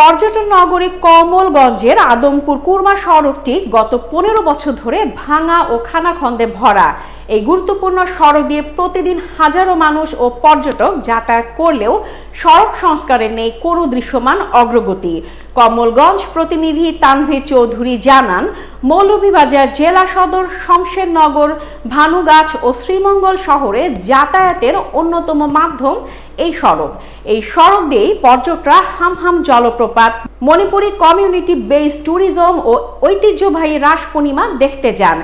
পর্যটন নগরী কমলগঞ্জের আদমপুর কুরমা সড়কটি গত পনেরো বছর ধরে ভাঙা ও খানাখন্দে ভরা। এই গুরুত্বপূর্ণ সড়ক দিয়ে প্রতিদিন হাজারো মানুষ ও পর্যটক যাতায়াত করলেও সড়ক সংস্কারে নেই কোনো দৃশ্যমান অগ্রগতি। কমলগঞ্জ প্রতিনিধি তানভীর চৌধুরী জানান, মৌলভীবাজার জেলা সদর শমশেরনগর, ভানুগাছ ও শ্রীমঙ্গল শহরে যাতায়াতের অন্যতম মাধ্যম এই সড়ক। এই সড়ক দিয়েই পর্যটকরা হামহাম জলপ্রপাত। মণিপুরি কমিউনিটি বেস ট্যুরিজম ও ঐতিহ্যবাহী রাস পূর্ণিমা দেখতে যান।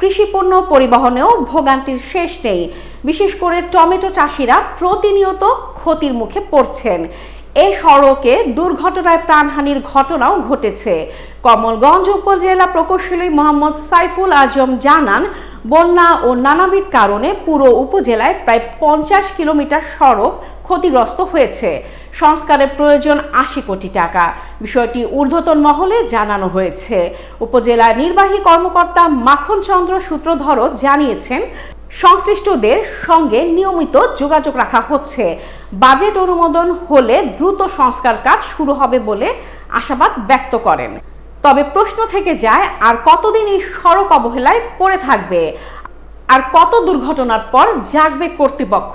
কৃষিপণ্য পরিবহনেও ভোগান্তির শেষ নেই। বিশেষ করে টমেটো চাষিরা প্রতিনিয়ত ক্ষতির মুখে পড়ছেন। এই সড়কে দুর্ঘটনায় প্রাণহানির ঘটনাও ঘটেছে। কমলগঞ্জ উপজেলা প্রকৌশলী মোহাম্মদ সাইফুল আজম জানান, বন্যা ও নানাবিধ কারণে পুরো উপজেলায় প্রায় পঞ্চাশ কিলোমিটার সড়ক ক্ষতিগ্রস্ত হয়েছে। সংস্কারের প্রয়োজন আশি কোটি টাকা। বিষয়টি ঊর্ধ্বতন মহলে জানানো হয়েছে। উপজেলা নির্বাহী কর্মকর্তা মাখন চন্দ্র সূত্রধর জানিয়েছেন, সংশ্লিষ্টদের সঙ্গে নিয়মিত যোগাযোগ রাখা হচ্ছে। বাজেট অনুমোদন হলে দ্রুত সংস্কার কাজ শুরু হবে বলে আশাবাদ ব্যক্ত করেন। তবে প্রশ্ন থেকে যায়, আর কতদিন এই সড়ক অবহেলায় পড়ে থাকবে? আর কত দুর্ঘটনার পর জাগবে কর্তৃপক্ষ?